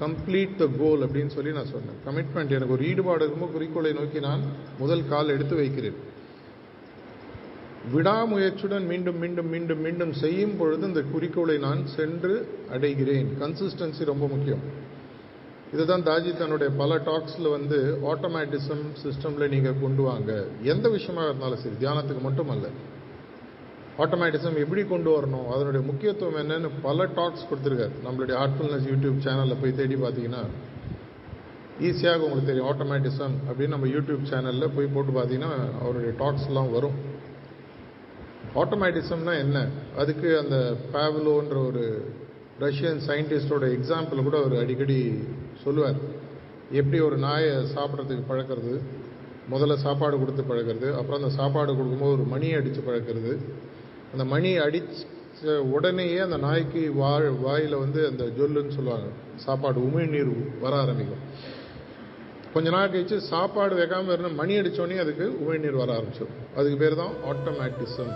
Complete the goal அப்படின்னு சொல்லி நான் சொன்னேன். கமிட்மெண்ட் எனக்கு ஒரு ஈடுபாடு இருக்கும்போது குறிக்கோளை நோக்கி நான் முதல் கால் எடுத்து வைக்கிறேன். விடாமுயற்சியுடன் மீண்டும் மீண்டும் மீண்டும் மீண்டும் செய்யும் பொழுது இந்த குறிக்கோளை நான் சென்று அடைகிறேன். கன்சிஸ்டன்சி ரொம்ப முக்கியம். இதுதான் தாஜி தன்னுடைய பல டாக்ஸில் வந்து ஆட்டோமேட்டிசம் சிஸ்டமில் நீங்கள் கொண்டு வாங்க. எந்த விஷயமாக இருந்தாலும் சரி தியானத்துக்கு மட்டும் அல்ல ஆட்டோமேட்டிசம் எப்படி கொண்டு வரணும்? அதனுடைய முக்கியத்துவம் என்னன்னு பல டாக்ஸ் கொடுத்துருக்காரு. நம்மளுடைய ஆர்ட்ஃபுல்னஸ் யூடியூப் சேனலில் போய் தேடி பார்த்தீங்கன்னா ஈஸியாக உங்களுக்கு தெரியும். ஆட்டோமேட்டிசம் அப்படின்னு நம்ம யூடியூப் சேனலில் போய் போட்டு பார்த்தீங்கன்னா அவருடைய டாக்ஸ்லாம் வரும். ஆட்டோமேட்டிசம்னா என்ன? அதுக்கு அந்த பேவலோன்ற ஒரு ரஷ்யன் சயின்டிஸ்டோட எக்ஸாம்பிள் கூட அவர் அடிக்கடி சொல்லுவார். எப்படி ஒரு நாயை சாப்பிட்றதுக்கு பழக்கிறது? முதல்ல சாப்பாடு கொடுத்து பழக்கிறது அப்புறம் அந்த சாப்பாடு கொடுக்கும்போது ஒரு மணியை அடித்து பழக்கிறது. அந்த மணி அடித்த உடனேயே அந்த நாய்க்கு வா வாயில் வந்து அந்த ஜொல்லுன்னு சொல்லுவாங்க. சாப்பாடு உமிழ்நீர் வர ஆரம்பிக்கும். கொஞ்ச நாள் கழிச்சு சாப்பாடு வைக்காமல் இருந்தால் மணி அடித்தோடனே அதுக்கு உமிழ்நீர் வர ஆரம்பிச்சிடும். அதுக்கு பேர் தான் ஆட்டோமேட்டிசம்.